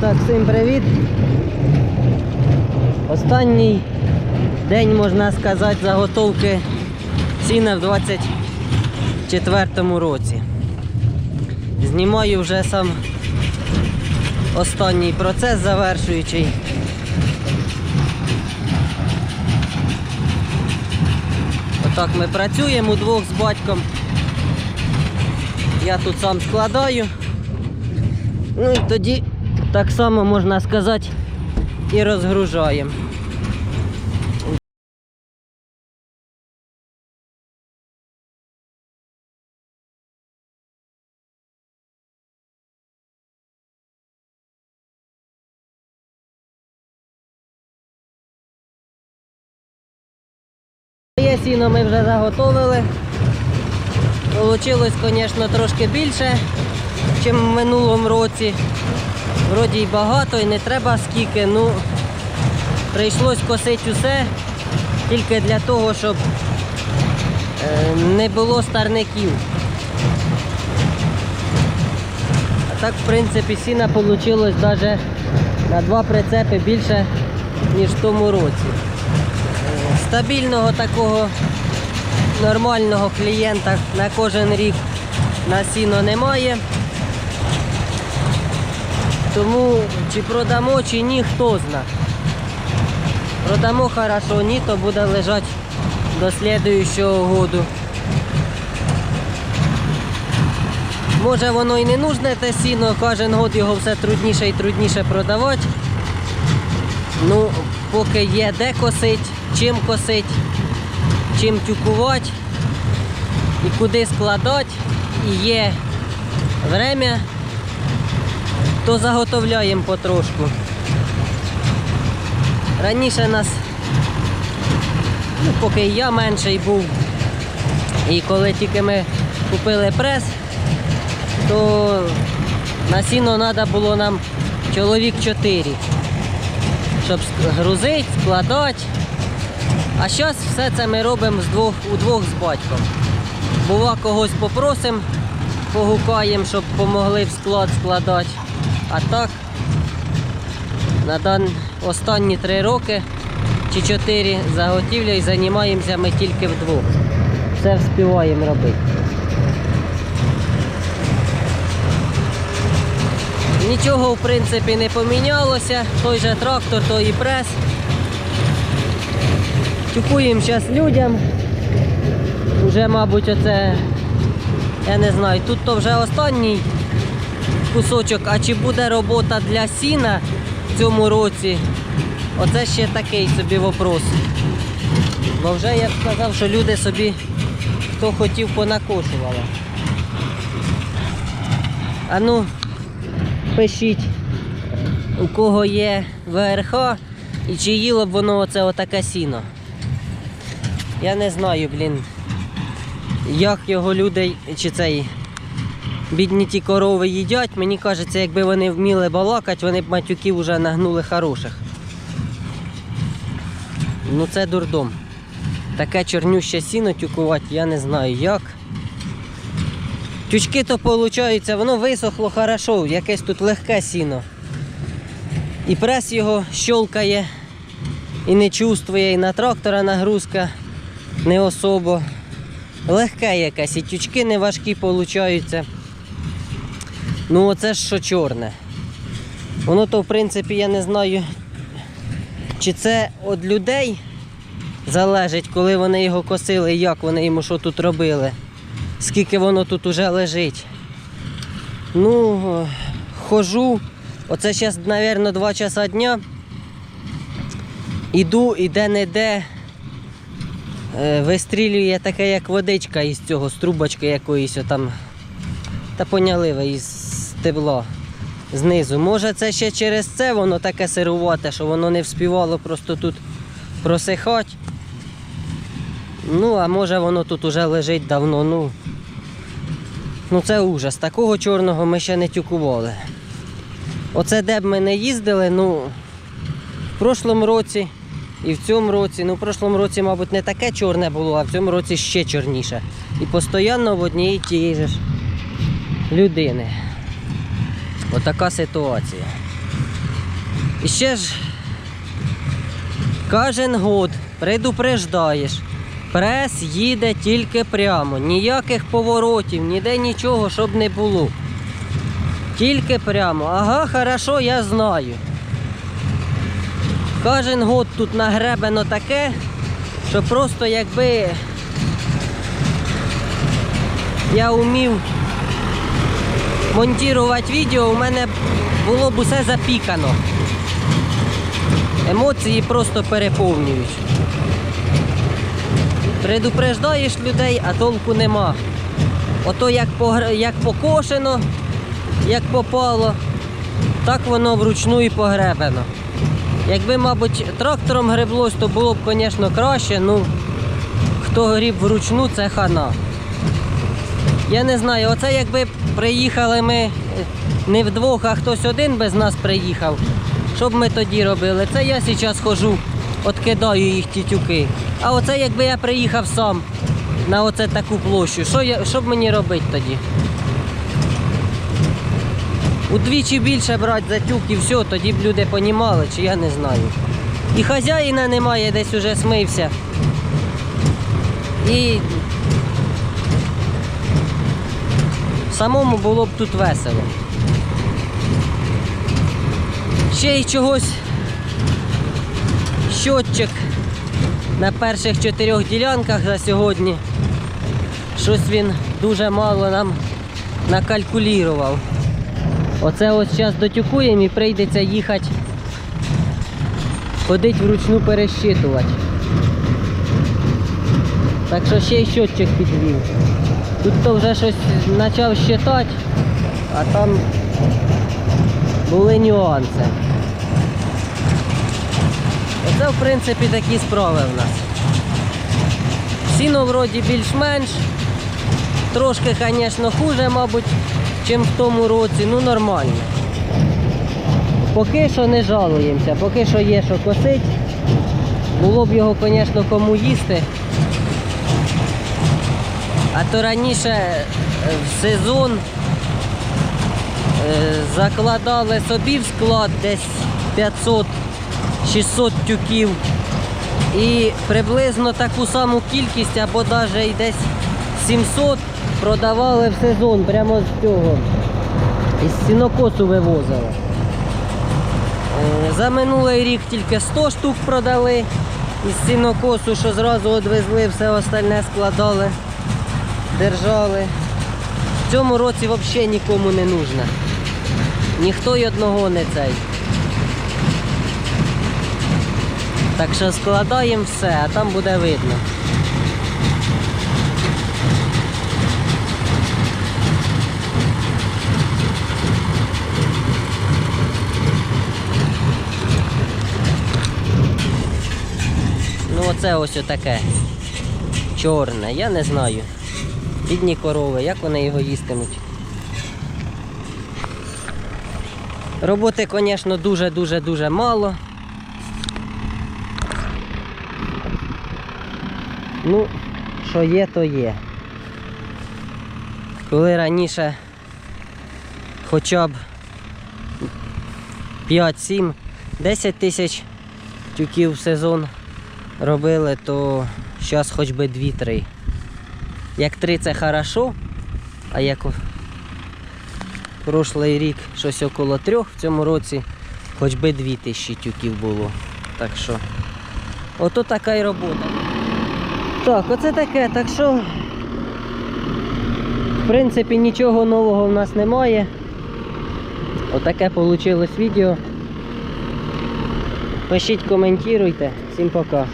Так, всім привіт. Останній день, можна сказати, заготовки сіна в 24 році. Знімаю вже сам останній процес завершуючий. Отак ми працюємо удвох з батьком. Я тут сам складаю. Ну і тоді так само можна сказати і розгружаємо. Сіно ми вже заготовили. Получилось, звісно, трошки більше, ніж в минулому році. Вроді й багато, і не треба скільки. Ну, прийшлось косити усе тільки для того, щоб е, не було старників. А так, в принципі, сіна вийшло навіть на два прицепи більше, ніж в тому році. Е, Стабільного такого нормального клієнта на кожен рік на сіно немає. Тому чи продамо, чи ні, хто зна. Продамо хорошо, ні, то буде лежати до слідуючого году. Може воно і не нужне те сіно, кожен год його все трудніше і трудніше продавати. Ну, поки є де косить, чим косить, чим тюкувати і куди складати, і є время, то заготовляємо потрошку. Раніше нас, ну, поки я менший був, і коли тільки ми купили прес, то на сіно треба було нам чоловік 4, щоб грузити, складати. А зараз все це ми робимо з двох, удвох з батьком. Бува когось попросимо, погукаємо, щоб допомогли в склад складати. А так, на дан... останні три роки чи чотири заготівлею займаємося ми тільки вдвох. Все вспіваємо робити. Нічого в принципі не помінялося. Той же трактор, той і прес. Тюкуємо зараз людям. Уже, мабуть, оце, я не знаю, тут то вже останній кусочок, а чи буде робота для сіна в цьому році? Оце ще такий собі вопрос. Бо вже я сказав, що люди собі, хто хотів, понакошували. А ну, пишіть, у кого є ВРХ і чи їло б воно оце отаке сіно. Я не знаю, блін, як його люди, чи цей бідні ті корови їдять. Мені кажеться, якби вони вміли балакати, вони б матюків вже нагнули хороших. Ну це дурдом. Таке чорнюще сіно тюкувати, я не знаю як. Тючки то виходить, воно висохло хорошо, якесь тут легке сіно. І прес його щолкає і не чувствує, і на трактора нагрузка не особо. Легке якесь, і тючки не важкі получаються. Ну оце ж що чорне. Воно то, в принципі, я не знаю, чи це від людей залежить, коли вони його косили, і як вони йому що тут робили, скільки воно тут уже лежить. Ну, хожу, оце зараз, мабуть, 2 часа дня. Іду і де-не-де е, вистрілює таке, як водичка із цього, з трубочки якоїсь там. Та поняли ви із стебла знизу. Може це ще через це воно таке сирувате, що воно не вспівало просто тут просихати. Ну, а може воно тут уже лежить давно. Ну, ну це ужас. Такого чорного ми ще не тюкували. Оце де б ми не їздили, ну в прошлому році і в цьому році. Ну, в прошлому році, мабуть, не таке чорне було, а в цьому році ще чорніше. І постійно в одній тієї ж людини. Отака ситуація. І ще ж кожен год предупреждаєш. Прес їде тільки прямо, ніяких поворотів, ніде нічого, щоб не було. Тільки прямо. Ага, хорошо, я знаю. Кожен год тут нагребено таке, що просто якби я вмів монтувати відео, у мене було б усе запікано. Емоції просто переповнюють. Предупреждаєш людей, а толку нема. Ото як, як покошено, як попало, так воно вручну і погребено. Якби, мабуть, трактором греблось, то було б, звісно, краще. Ну, хто гріб вручну, це хана. Я не знаю, оце якби приїхали ми е, не вдвох, а хтось один без нас приїхав. Що б ми тоді робили? Це я зараз хожу, откидаю їх ті тюки. А оце якби я приїхав сам на оце таку площу, що, я, що б мені робити тоді? Удвічі більше брати за тюк і все, тоді б люди понімали, чи я не знаю. І хазяїна немає, десь уже смився. І самому було б тут весело. Ще й чогось щотчик на перших чотирьох ділянках за сьогодні. Щось він дуже мало нам накалькулірував. Оце ось зараз дотюкуємо і прийдеться їхати, ходить вручну перещитувати. Так що ще й щотчик підвів. Тут то вже щось почав щитати, а там були нюанси. Оце в принципі такі справи в нас. Сіно вроді більш-менш. Трошки, звісно, хуже, мабуть, чим в тому році, ну нормально. Поки що не жалуємося, поки що є що косить. Було б його, звісно, кому їсти. А то раніше е, в сезон е, закладали собі в склад десь 500-600 тюків. І приблизно таку саму кількість, або навіть десь 700 продавали в сезон прямо з цього. Із сінокосу вивозили. Е, За минулий рік тільки 100 штук продали із сінокосу, що зразу відвезли, все остальне складали, держали. В цьому році взагалі нікому не нужно. Ніхто й одного не цей. Так що складаємо все, а там буде видно. Ну оце ось отаке. Чорне, я не знаю. Бідні корови, як вони його їстимуть. Роботи, звісно, дуже-дуже-дуже мало. Ну, що є, то є. Коли раніше хоча б 5, 7, 10 тисяч тюків в сезон робили, то зараз хоч би 2-3. Як 3 це хорошо, а як прошлий рік щось около 3, в цьому році хоч би 2 тисячі тюків було. Так що, ото така й робота. Так, оце таке, так що, в принципі, нічого нового в нас немає. Отаке вийшло відео. Пишіть, коментуйте. Всім пока.